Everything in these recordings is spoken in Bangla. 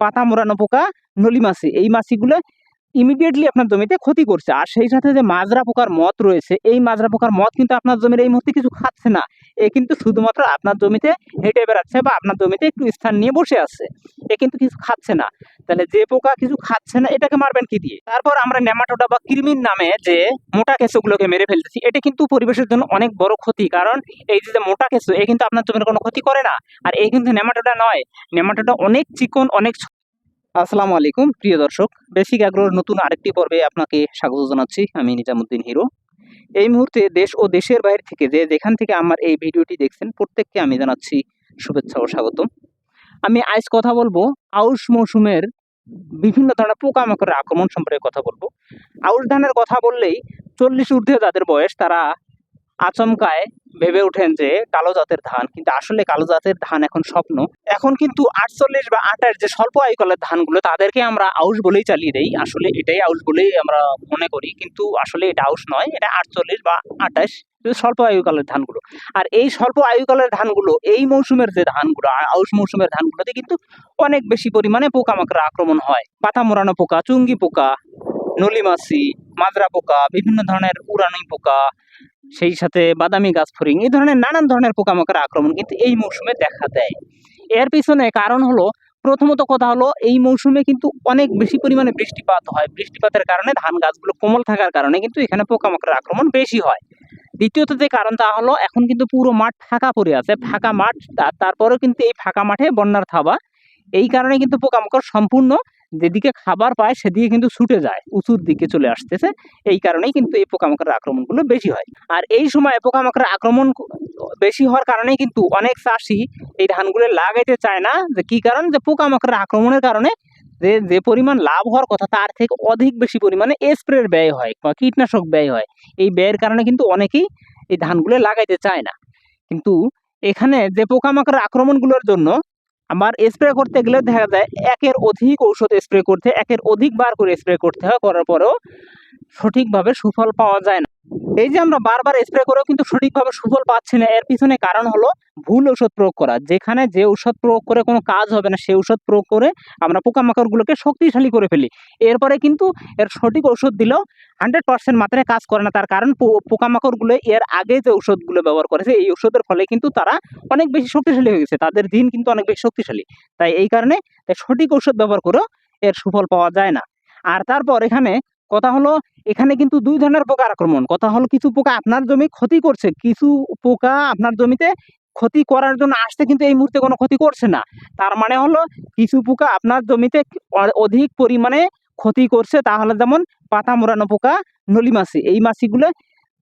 পাতা মোড়ানো পোকা, নলি মাছি। এই মাছিগুলো ইমিডিয়েটলি আপনার জমিতে ক্ষতি করছে। আর সেই সাথে যে মাজরা পোকার মত রয়েছে, এই মাজরা পোকার মত কিন্তু আপনার জমির এই মুহূর্তে কিছু খাচ্ছে না। এ কিন্তু শুধুমাত্র আপনার জমিতে হেঁটে বেড়াচ্ছে বা আপনার জমিতে একটু স্থান নিয়ে বসে আছে। এ কিন্তু কিছু খাচ্ছে না। তাহলে যে পোকা কিছু খাচ্ছে না, এটাকে মারবেন কি দিয়ে? তারপর আমরা নেমাটোডা বা কৃমির নামে যে মোটা কেঁচোগুলোকে মেরে ফেলতেছি, এটা কিন্তু পরিবেশের জন্য অনেক বড় ক্ষতি। কারণ এই যে মোটা কেঁচো, এ কিন্তু আপনার জমির কোনো ক্ষতি করে না। আর এই কিন্তু নেমাটোডা নয়। নেমাটোডা অনেক চিকন, অনেক আসসালামু আলাইকুম, প্রিয় দর্শক। বেসিক অ্যাগ্রোর নতুন আরেকটি পর্বে আপনাকে স্বাগত জানাচ্ছি। আমি নিজামুদ্দিন হিরো। এই মুহূর্তে দেশ ও দেশের বাইরে থেকে যে যেখান থেকে আমার এই ভিডিওটি দেখছেন, প্রত্যেককে আমি জানাচ্ছি শুভেচ্ছা ও স্বাগতম। আমি আজ কথা বলব আউশ মৌসুমের বিভিন্ন ধরনের পোকামাকড়ের আক্রমণ সম্পর্কে কথা বলব। আউশ ধানের কথা বললেই চল্লিশ ঊর্ধ্বে যাদের বয়স, তারা আচমকায় ভেবে ওঠেন যে কালো জাতের ধান, কিন্তু আসলে কালো জাতের ধান এখন স্বপ্ন। এখন কিন্তু আটচল্লিশ বা আটাশ যে স্বল্প আয়ুকালের ধানগুলো, তাদেরকে আমরা আউশ বলেই চালিয়ে দেই। আসলে এটাই আউশ বলেই আমরা মনে করি, কিন্তু আসলে এটা আউশ নয়, এটা আটচল্লিশ বা আটাশ স্বল্প আয়ুকালের ধানগুলো। আর এই স্বল্প আয়ুকালের ধানগুলো, এই মৌসুমের যে ধানগুলো আউশ মৌসুমের ধানগুলোতে কিন্তু অনেক বেশি পরিমাণে পোকামাকড় আক্রমণ হয়। পাতা মোড়ানো পোকা, চুঙ্গি পোকা নলি মাছি, মাজরা পোকা, বিভিন্ন ধরনের উড়ানি পোকা, সেই সাথে বাদামি গাছ ফড়িং, এই ধরনের নানান ধরনের পোকামাকড় আক্রমণ কিন্তু এই মৌসুমে দেখা দেয়। এর পিছনে কারণ হলো, প্রথমত কথা হলো, এই মৌসুমে কিন্তু অনেক বেশি পরিমাণে বৃষ্টিপাত হয়। বৃষ্টিপাতের কারণে ধান গাছগুলো কোমল থাকার কারণে কিন্তু এখানে পোকামাকড় আক্রমণ বেশি হয়। দ্বিতীয়ত যে কারণ, তা হলো, এখন কিন্তু পুরো মাঠ ফাঁকা পড়ে আছে। ফাঁকা মাঠ তারপরেও কিন্তু এই ফাঁকা মাঠে বন্যার থাবা, এই কারণে কিন্তু পোকামাকড় সম্পূর্ণ যেদিকে খাবার পায়, সেদিকে কিন্তু ছুটে যায়, উঁচুর দিকে চলে আসতেছে। এই কারণেই কিন্তু এই পোকামাকড়ের আক্রমণগুলো বেশি হয়। আর এই সময় পোকামাকড়ের আক্রমণ বেশি হওয়ার কারণে কিন্তু অনেক চাষি এই ধানগুলো লাগাইতে চায় না। যে কি কারণ? যে পোকামাকড়ের আক্রমণের কারণে যে যে পরিমাণ লাভ হওয়ার কথা, তার থেকে অধিক বেশি পরিমাণে স্প্রের ব্যয় হয় বা কীটনাশক ব্যয় হয়। এই ব্যয়ের কারণে কিন্তু অনেকেই এই ধানগুলো লাগাইতে চায় না। কিন্তু এখানে যে পোকামাকড়ের আক্রমণগুলোর জন্য আমার স্প্রে করতে গেলে দেখা যায় একের অধিক ঔষধ স্প্রে করতে, একের অধিক বার করে স্প্রে করতে হয়, করার পরেও সঠিকভাবে সুফল পাওয়া যায় না। এই যে আমরা বারবার স্প্রে করেও কিন্তু সঠিকভাবে সুফল পাচ্ছি না, এর পিছনে কারণ হলো ভুল ঔষধ প্রয়োগ করা। যেখানে যে ঔষধ প্রয়োগ করে কোনো কাজ হবে না, সেই ঔষধ প্রয়োগ করে আমরা পোকামাকড়গুলোকে শক্তিশালী করে ফেলি। এরপরে কিন্তু এর সঠিক ঔষধ দিলেও হান্ড্রেড পার্সেন্ট মাত্রায় কাজ করে না, তার কারণ পোকামাকড়গুলো এর আগে যে ঔষধগুলো ব্যবহার করেছে, এই ঔষধের ফলে কিন্তু তারা অনেক বেশি শক্তিশালী হয়ে গেছে, তাদের দিন কিন্তু অনেক বেশি শক্তিশালী। তাই এই কারণে সঠিক ঔষধ ব্যবহার করেও এর সুফল পাওয়া যায় না। আর তারপর এখানে কথা হলো, এখানে কিন্তু দুই ধরনের পোকা আক্রমণ। কথা হলো, কিছু পোকা আপনার জমি ক্ষতি করছে, কিছু পোকা আপনার জমিতে ক্ষতি করার জন্য আসতে কিন্তু এই মুহূর্তে কোনো ক্ষতি করছে না। তার মানে হলো, কিছু পোকা আপনার জমিতে অধিক পরিমাণে ক্ষতি করছে তাহলে যেমন পাতা মোড়ানো পোকা, নলি মাছি। এই মাছিগুলো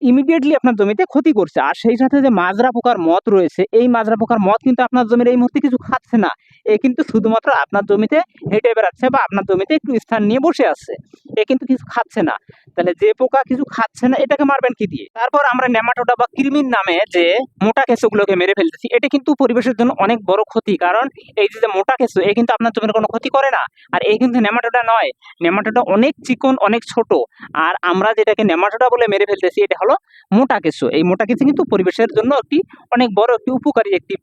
ইমিডিয়েটলি আপনার জমিতে ক্ষতি করছে। আর সেই সাথে যে মাজরা পোকার মত রয়েছে, এই মাজরা পোকার মত কিন্তু আপনার জমির এই মুহূর্তে কিছু খাচ্ছে না। এ কিন্তু শুধুমাত্র আপনার জমিতে হেঁটে বেড়াচ্ছে বা আপনার জমিতে একটু স্থান নিয়ে বসে আছে। এ কিন্তু কিছু খাচ্ছে না। তাহলে যে পোকা কিছু খাচ্ছে না, এটাকে মারবেন কি দিয়ে? তারপর আমরা নেমাটোডা বা কৃমির নামে যে মোটা কেঁচোগুলোকে মেরে ফেলতেছি, এটা কিন্তু পরিবেশের জন্য অনেক বড় ক্ষতি। কারণ এই যে মোটা কেঁচো, এ কিন্তু আপনার জমির কোনো ক্ষতি করে না। আর এই কিন্তু নেমাটোডা নয়। নেমাটোডা অনেক চিকন, অনেক ছোট। আর আমরা যেটাকে নেমাটোডা বলে মেরে ফেলতেছি, এটা হলো মোটা কেঁচো। এই মোটা কেঁচো কিন্তু পরিবেশের জন্য একটি অনেক বড়, একটি উপকারী একটি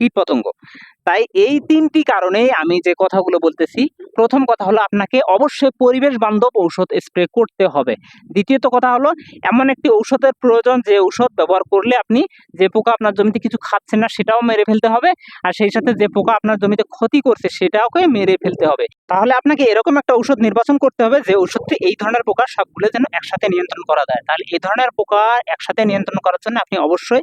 কীট পতঙ্গ তাই এই তিনটি কারণেই আমি যে কথাগুলো বলতেছি, প্রথম কথা হলো আপনাকে অবশ্যই পরিবেশ বান্ধব ঔষধ স্প্রে করতে হবে। দ্বিতীয়ত কথা হলো, এমন একটি ঔষধের প্রয়োজন যে ঔষধ ব্যবহার করলে আপনি যে পোকা আপনার জমিতে কিছু খাচ্ছে না সেটাও মেরে ফেলতে হবে, আর সেই সাথে যে পোকা আপনার জমিতে ক্ষতি করছে সেটাওকে মেরে ফেলতে হবে। তাহলে আপনাকে এরকম একটা ঔষধ নির্বাচন করতে হবে যে ঔষধটি এই ধরনের পোকা সবগুলো যেন একসাথে নিয়ন্ত্রণ করা যায়। তাহলে এই ধরনের পোকা একসাথে নিয়ন্ত্রণ করার জন্য আপনি অবশ্যই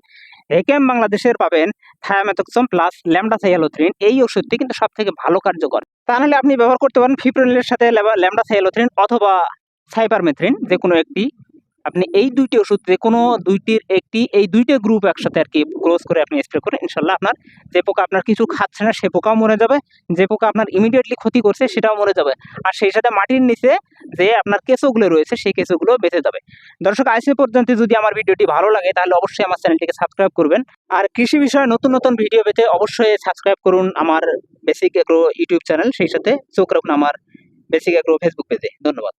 একেএম বাংলাদেশের পাবেন থায়ামেথক্সম প্লাস ল্যামডা সাইয়ালোথ্রিন এই ওষুধটি কিন্তু সব থেকে ভালো কার্যকর। তা নাহলে আপনি ব্যবহার করতে পারেন ফিপ্রোনিলের সাথে ল্যামডা সাইয়ালোথ্রিন অথবা সাইপারমেথ্রিন যে কোনো একটি। আপনি এই দুইটি ওষুধ যে কোনো দুইটির একটি এই দুইটা গ্রুপ একসাথে আর কি ক্রস করে আপনি স্প্রে করেন ইনশাল্লাহ আপনার যে পোকা আপনার কিছু খাচ্ছে না সে পোকাও মরে যাবে যে পোকা আপনার ইমিডিয়েটলি ক্ষতি করছে সেটাও মরে যাবে। আর সেই সাথে মাটির নিচে যে আপনার কেঁচোগুলো রয়েছে সেই কেঁচোগুলো বেঁচে যাবে। দর্শক এ পর্যন্ত যদি আমার ভিডিওটি ভালো লাগে তাহলে অবশ্যই আমার চ্যানেলটিকে সাবস্ক্রাইব করবেন। আর কৃষি বিষয়ে নতুন নতুন ভিডিও পেতে অবশ্যই সাবস্ক্রাইব করুন আমার বেসিক এগ্রো ইউটিউব চ্যানেল সেই সাথে চোখ রাখুন আমার বেসিক এগ্রো ফেসবুক পেজে ধন্যবাদ।